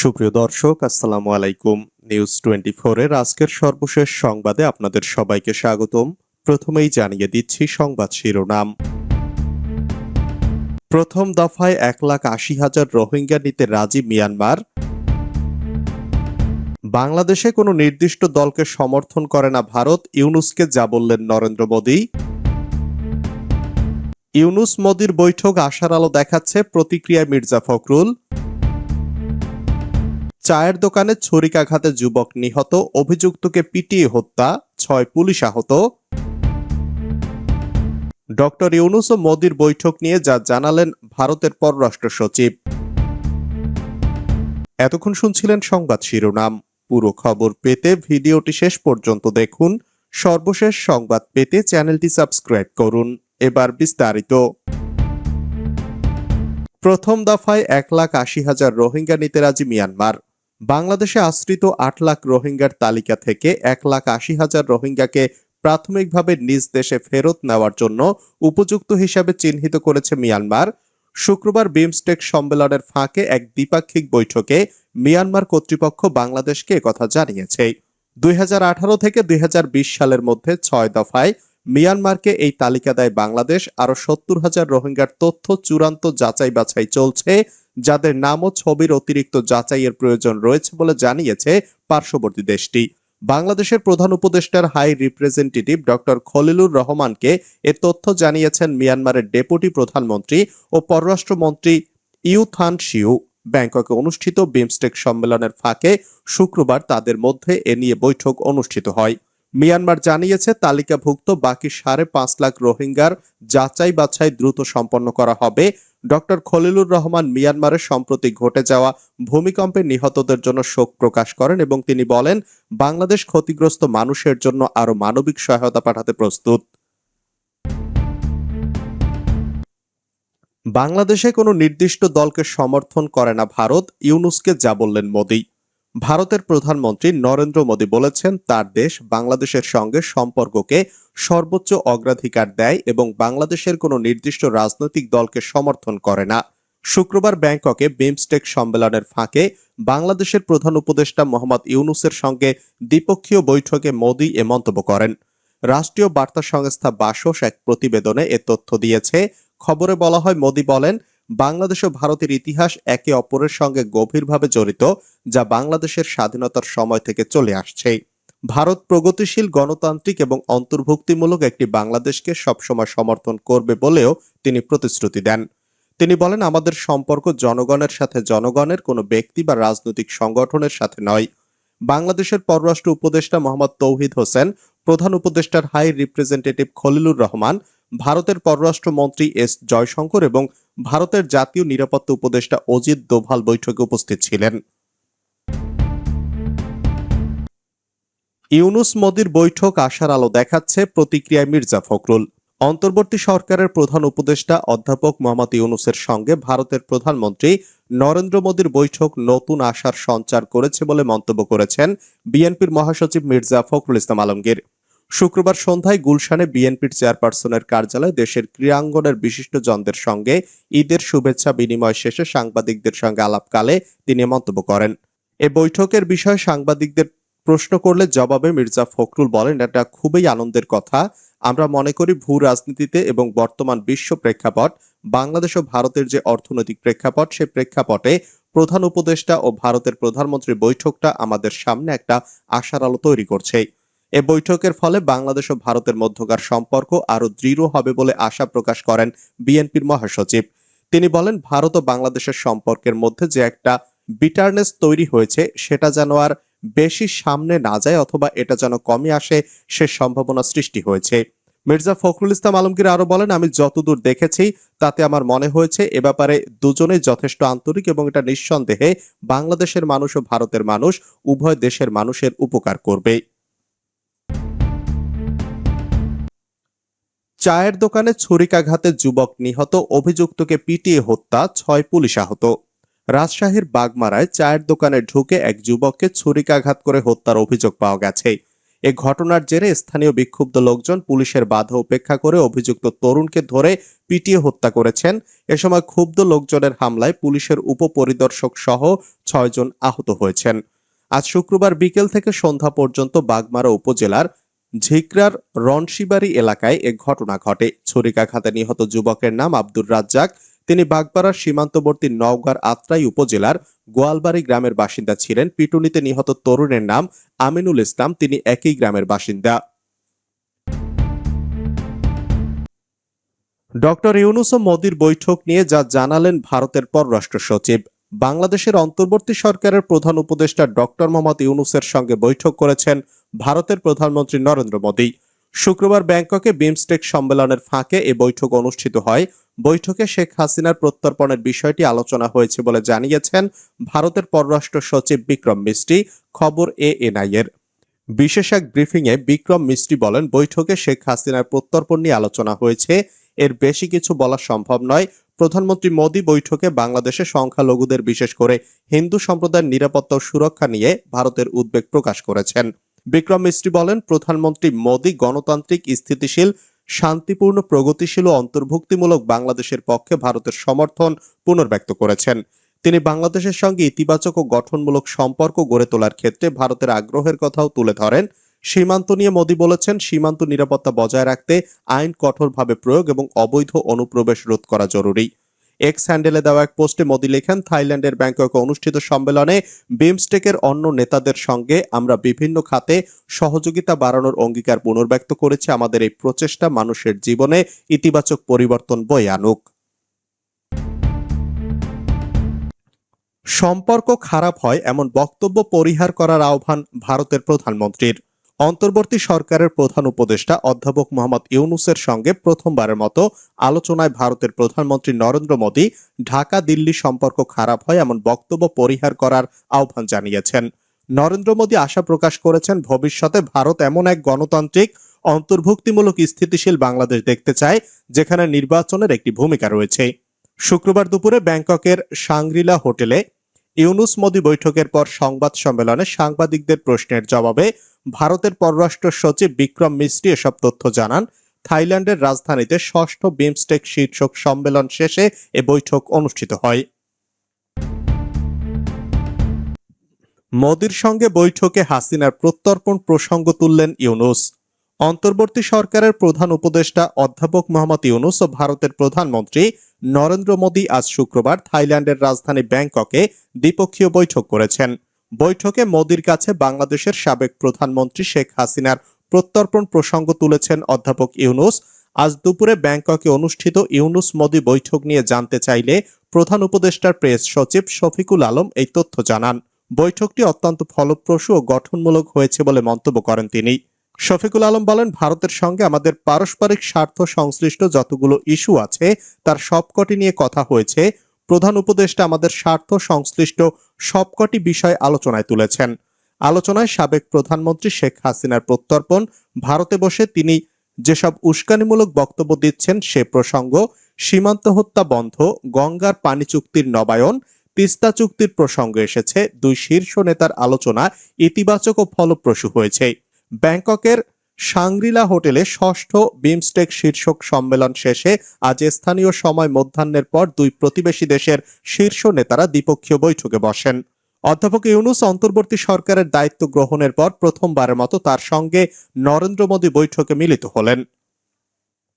সুপ্রিয় দর্শক, আসসালামু আলাইকুম। নিউজ টোয়েন্টি এর আজকের সর্বশেষ সংবাদে আপনাদের সবাইকে স্বাগতম। প্রথমেই জানিয়ে দিচ্ছি সংবাদ শিরোনাম। প্রথম দফায় এক লাখ আশি হাজার রোহিঙ্গা নিতে রাজি মিয়ানমার। বাংলাদেশে কোনো নির্দিষ্ট দলকে সমর্থন করে না ভারত, ইউনুসকে যা বললেন নরেন্দ্র মোদী। ইউনুস মোদির বৈঠক আশার আলো দেখাচ্ছে, প্রতিক্রিয়ায় মির্জা ফখরুল। চায়ের দোকানে ছুরিকাঘাতে যুবক নিহত, অভিযুক্তকে পিটিয়ে হত্যা, ছয় পুলিশ আহত। ডক্টর ইউনুস ও মোদির বৈঠক নিয়ে যা জানালেন ভারতের পররাষ্ট্র সচিব। এতক্ষণ শুনছিলেন সংবাদ শিরোনাম। পুরো খবর পেতে ভিডিওটি শেষ পর্যন্ত দেখুন। সর্বশেষ সংবাদ পেতে চ্যানেলটি সাবস্ক্রাইব করুন। এবার বিস্তারিত। প্রথম দফায় এক লাখ আশি হাজার রোহিঙ্গা নিতে রাজি মিয়ানমার। বাংলাদেশে আশ্রিত আট লাখ রোহিঙ্গার তালিকা থেকে এক লাখ আশি হাজার রোহিঙ্গাকে প্রাথমিকভাবে নিজ দেশে ফেরত নেওয়ার জন্য উপযুক্ত হিসাবে চিহ্নিত করেছে মিয়ানমার। শুক্রবার বিমস্টেক সম্মেলনের ফাঁকে এক দ্বিপাক্ষিক বৈঠকে মিয়ানমার কর্তৃপক্ষ বাংলাদেশকে একথা জানিয়েছে। দুই হাজার আঠারো থেকে দুই হাজার বিশ সালের মধ্যে ছয় দফায় মিয়ানমারকে এই তালিকা দেয় বাংলাদেশ। আরও সত্তর হাজার রোহিঙ্গার তথ্য চূড়ান্ত যাচাই বাছাই চলছে। যাদের নাম ও ছবির অতিরিক্ত যাচাইয়ের প্রয়োজন রয়েছে বলে জানিয়েছে পার্শ্ববর্তী দেশটি। বাংলাদেশের প্রধান উপদেষ্টার হাই রিপ্রেজেন্টেটিভ ডক্টর খলিলুর রহমানকে এ তথ্য জানিয়েছেন মিয়ানমারের ডেপুটি প্রধানমন্ত্রী ও পররাষ্ট্রমন্ত্রী ইউথান শিউ। ব্যাংককে অনুষ্ঠিত বিমস্টেক সম্মেলনের ফাঁকে শুক্রবার তাদের মধ্যে এ নিয়ে বৈঠক অনুষ্ঠিত হয়। মিয়ানমার জানিয়েছে তালিকাভুক্ত বাকি সাড়ে পাঁচ লাখ রোহিঙ্গার যাচাই বাছাই দ্রুত সম্পন্ন করা হবে। ডক্টর খলিলুর রহমান মিয়ানমারের সম্প্রতি ঘটে যাওয়া ভূমিকম্পে নিহতদের জন্য শোক প্রকাশ করেন এবং তিনি বলেন, বাংলাদেশ ক্ষতিগ্রস্ত মানুষের জন্য আরও মানবিক সহায়তা পাঠাতে প্রস্তুত। বাংলাদেশে কোনো নির্দিষ্ট দলকে সমর্থন করে না ভারত, ইউনুসকে যা বললেন মোদী। ভারতের প্রধানমন্ত্রী নরেন্দ্র মোদী বলেছেন, তার দেশ বাংলাদেশের সঙ্গে সম্পর্ককে সর্বোচ্চ অগ্রাধিকার দেয় এবং বাংলাদেশের কোনো নির্দিষ্ট রাজনৈতিক দলকে সমর্থন করে না। শুক্রবার ব্যাংককে বিমস্টেক সম্মেলনের ফাঁকে বাংলাদেশের প্রধান উপদেষ্টা মোহাম্মদ ইউনুসের সঙ্গে দ্বিপক্ষীয় বৈঠকে মোদী এ মন্তব্য করেন। রাষ্ট্রীয় বার্তা সংস্থা বাসস এক প্রতিবেদনে এ তথ্য দিয়েছে। খবরে বলা হয়, মোদী বলেন বাংলাদেশ ও ভারতের ইতিহাস একে অপরের সঙ্গে গভীরভাবে জড়িত, যা বাংলাদেশের স্বাধীনতার সময় থেকে চলে আসছে। ভারত প্রগতিশীল, গণতান্ত্রিক এবং অন্তর্ভুক্তিমূলক একটি বাংলাদেশকে সবসময় সমর্থন করবে বলেও তিনি প্রতিশ্রুতি দেন। তিনি বলেন, আমাদের সম্পর্ক জনগণের সাথে জনগণের, কোনো ব্যক্তি বা রাজনৈতিক সংগঠনের সাথে নয়। বাংলাদেশের পররাষ্ট্র উপদেষ্টা মোহাম্মদ তৌহিদ হোসেন, প্রধান উপদেষ্টার হাই রিপ্রেজেন্টেটিভ খলিলুর রহমান ভারতের পররাষ্ট্রমন্ত্রী এস জয়শঙ্কর এবং ভারতের জাতীয় নিরাপত্তা উপদেষ্টা অজিত দোভাল বৈঠকে উপস্থিত ছিলেন। ইউনুস মোদির বৈঠক আশার আলো দেখাচ্ছে প্রতিক্রিয়ায় মির্জা ফখরুল। অন্তর্বর্তী সরকারের প্রধান উপদেষ্টা অধ্যাপক মোহাম্মদ ইউনুসের সঙ্গে ভারতের প্রধানমন্ত্রী নরেন্দ্র মোদীর বৈঠক নতুন আশার সঞ্চার করেছে বলে মন্তব্য করেছেন বিএনপির মহাসচিব মির্জা ফখরুল ইসলাম আলমগীর। শুক্রবার সন্ধ্যায় গুলশানে বিএনপির চেয়ারপারসনের কার্যালয়ে দেশের ক্রীড়াঙ্গনের বিশিষ্টজনদের সঙ্গে ঈদের শুভেচ্ছা বিনিময় শেষে সাংবাদিকদের সঙ্গে আলাপকালে তিনি মন্তব্য করেন। এ বৈঠকের বিষয়ে সাংবাদিকদের প্রশ্ন করলে জবাবে মির্জা ফখরুল বলেন, এটা খুবই আনন্দের কথা। আমরা মনে করি ভূ রাজনীতিতে এবং বর্তমান বিশ্ব প্রেক্ষাপট, বাংলাদেশ ও ভারতের যে অর্থনৈতিক প্রেক্ষাপট সেই প্রেক্ষাপটে প্রধান উপদেষ্টা ও ভারতের প্রধানমন্ত্রীর বৈঠকটা আমাদের সামনে একটা আশার আলো তৈরি করছে। এ বৈঠকের ফলে বাংলাদেশ ও ভারতের মধ্যকার সম্পর্ক আরও দৃঢ় হবে বলে আশা প্রকাশ করেন বিএনপির মহাসচিব। তিনি বলেন, ভারত ও বাংলাদেশের সম্পর্কের মধ্যে যে একটা বিটারনেস তৈরি হয়েছে, সেটা যেন আর বেশি সামনে না যায় অথবা এটা যেন কমে আসে সে সম্ভাবনা সৃষ্টি হয়েছে। মির্জা ফখরুল ইসলাম আলমগীর আরও বলেন, আমি যতদূর দেখেছি, তাতে আমার মনে হয়েছে এ ব্যাপারে দুজনেই যথেষ্ট আন্তরিক এবং এটা নিঃসন্দেহে বাংলাদেশের মানুষ ও ভারতের মানুষ, উভয় দেশের মানুষের উপকার করবে। চায়ের দোকানে ছুরিকাঘাতে যুবক নিহত, অভিযুক্তকে পিটিয়ে হত্যা, ছয় পুলিশ আহত। রাজশাহীর বাগমারায় চায়ের দোকানে ঢুকে এক যুবককে ছুরিকাঘাত করে হত্যার অভিযোগ পাওয়া গেছে। এ ঘটনার জেরে স্থানীয় বিক্ষুব্ধ লোকজন পুলিশের বাধা উপেক্ষা করে অভিযুক্ত তরুণকে ধরে পিটিয়ে হত্যা করেছেন। এ সময় ক্ষুব্ধ লোকজনের হামলায় পুলিশের উপপরিদর্শক সহ ছয়জন আহত হয়েছেন। আজ শুক্রবার বিকেল থেকে সন্ধ্যা পর্যন্ত বাগমারা উপজেলার ঝিকরার রনশিবাড়ি এলাকায় এ ঘটনা ঘটে। ছুরিকাঘাতে নিহত যুবকের নাম আব্দুর রাজ্জাক। তিনি বাগবাড়ার সীমান্তবর্তী নওগাঁর আত্রাই উপজেলার গোয়ালবাড়ি গ্রামের বাসিন্দা ছিলেন। পিটুনিতে নিহত তরুণের নাম আমিনুল ইসলাম। তিনি একই গ্রামের বাসিন্দা। ডক্টর ইউনুস মোদির বৈঠক নিয়ে যা জানালেন ভারতের পররাষ্ট্র সচিব। বাংলাদেশের অন্তর্বর্তী সরকারের প্রধান উপদেষ্টা ডক্টর মোহাম্মদ ইউনুসের সঙ্গে বৈঠক করেছেন ভারতের প্রধানমন্ত্রী নরেন্দ্র মোদী। শুক্রবার ব্যাংককে বিমস্টেক সম্মেলনের ফাঁকে এ বৈঠক অনুষ্ঠিত হয়। বৈঠকে শেখ হাসিনার প্রত্যর্পণের বিষয়টি আলোচনা হয়েছে বলে জানিয়েছেন ভারতের পররাষ্ট্র সচিব বিক্রম মিস্ত্রি খবর এ এর। বিশেষ এক ব্রিফিংয়ে বিক্রম মিস্ত্রি বলেন, বৈঠকে শেখ হাসিনার প্রত্যর্পণ নিয়ে আলোচনা হয়েছে। এর বেশি কিছু বলা সম্ভব নয়। প্রধানমন্ত্রী মোদী বৈঠকে বাংলাদেশে সংখ্যালঘুদের বিশেষ করে হিন্দু সম্প্রদায়ের নিরাপত্তা ও সুরক্ষা নিয়ে ভারতের উদ্বেগ প্রকাশ করেছেন। বিক্রম মিস্ত্রি বলেন, প্রধানমন্ত্রী মোদী গণতান্ত্রিক, স্থিতিশীল, শান্তিপূর্ণ, প্রগতিশীল ও অন্তর্ভুক্তিমূলক বাংলাদেশের পক্ষে ভারতের সমর্থন পুনর্ব্যক্ত করেছেন। তিনি বাংলাদেশের সঙ্গে ইতিবাচক ও গঠনমূলক সম্পর্ক গড়ে তোলার ক্ষেত্রে ভারতের আগ্রহের কথাও তুলে ধরেন। সীমান্ত নিয়ে মোদী বলেছেন, সীমান্ত নিরাপত্তা বজায় রাখতে আইন কঠোরভাবে প্রয়োগ এবং অবৈধ অনুপ্রবেশ রোধ করা জরুরি। এক্স হ্যান্ডেলে দেওয়া এক পোস্টে মোদী লেখেন, থাইল্যান্ডের ব্যাংককে অনুষ্ঠিত সম্মেলনে বিমস্টেকের অন্য নেতাদের সঙ্গে আমরা বিভিন্ন খাতে সহযোগিতা বাড়ানোর অঙ্গীকার পুনর্ব্যক্ত করেছি। আমাদের এই প্রচেষ্টা মানুষের জীবনে ইতিবাচক পরিবর্তন বয়ে আনুক। সম্পর্ক খারাপ হয় এমন বক্তব্য পরিহার করার আহ্বান ভারতের প্রধানমন্ত্রীর। অন্তর্বর্তী সরকারের প্রধান উপদেষ্টা অধ্যাপক মোহাম্মদ ইউনুসের সঙ্গে প্রথমবারের মতো আলোচনায় ভারতের প্রধানমন্ত্রী নরেন্দ্র মোদী ঢাকা দিল্লি সম্পর্ক খারাপ হয় এমন বক্তব্য পরিহার করার আহ্বান জানিয়েছেন। নরেন্দ্র মোদী আশা প্রকাশ করেছেন ভবিষ্যতে ভারত এমন এক গণতান্ত্রিক, অন্তর্ভুক্তিমূলক, স্থিতিশীল বাংলাদেশ দেখতে চায়, যেখানে নির্বাচনের একটি ভূমিকা রয়েছে। শুক্রবার দুপুরে ব্যাংককের সাংরিলা হোটেলে ইউনুস মোদী বৈঠকের পর সংবাদ সম্মেলনে সাংবাদিকদের প্রশ্নের জবাবে ভারতের পররাষ্ট্র সচিব বিক্রম মিস্ত্রি এসব তথ্য জানান। থাইল্যান্ডের রাজধানীতে ষষ্ঠ বিমস্টেক শীর্ষক সম্মেলন শেষে এ বৈঠক অনুষ্ঠিত হয়। মোদির সঙ্গে বৈঠকে হাসিনার প্রত্যর্পণ প্রসঙ্গ তুললেন ইউনুস। অন্তর্বর্তী সরকারের প্রধান উপদেষ্টা অধ্যাপক মোহাম্মদ ইউনুস ও ভারতের প্রধানমন্ত্রী নরেন্দ্র মোদী আজ শুক্রবার থাইল্যান্ডের রাজধানী ব্যাংককে দ্বিপক্ষীয় বৈঠক করেছেন। বৈঠকে মোদির কাছে বাংলাদেশের সাবেক প্রধানমন্ত্রী শেখ হাসিনার প্রত্যর্পণ প্রসঙ্গ তুলেছেন অধ্যাপক ইউনুস। আজ দুপুরে ব্যাংককে অনুষ্ঠিত ইউনুস মোদি বৈঠক নিয়ে জানতে চাইলে প্রধান উপদেষ্টার প্রেস সচিব শফিকুল আলম এই তথ্য জানান। বৈঠকটি অত্যন্ত ফলপ্রসূ ও গঠনমূলক হয়েছে বলে মন্তব্য করেন তিনি। শফিকুল আলম বলেন, ভারতের সঙ্গে আমাদের পারস্পরিক স্বার্থ সংশ্লিষ্ট যতগুলো ইস্যু আছে, তার সবকটি নিয়ে কথা হয়েছে। প্রধান উপদেষ্টা আমাদের স্বার্থ, সংশ্লিষ্ট সবকটি বিষয় আলোচনায় তুলেছেন। আলোচনায় সাবেক প্রধানমন্ত্রী শেখ হাসিনার প্রত্যর্পণ, ভারতে বসে তিনি যেসব উস্কানিমূলক বক্তব্য দিচ্ছেন সে প্রসঙ্গ, সীমান্ত হত্যা বন্ধ, গঙ্গার পানি চুক্তির নবায়ন, তিস্তা চুক্তির প্রসঙ্গ এসেছে, দুই শীর্ষ নেতার আলোচনা ইতিবাচক ও ফলপ্রসূ হয়েছে। ব্যাংককের সাংগ্রিলা হোটেলে ষষ্ঠ বিমস্টেক শীর্ষক সম্মেলন শেষে আজ স্থানীয় সময় মধ্যাহ্নের পর দুই প্রতিবেশী দেশের শীর্ষ নেতারা দ্বিপক্ষীয় বৈঠকে বসেন। অধ্যাপক ইউনুস অন্তর্বর্তী সরকারের দায়িত্ব গ্রহণের পর প্রথমবারের মতো তার সঙ্গে নরেন্দ্র মোদী বৈঠকে মিলিত হলেন।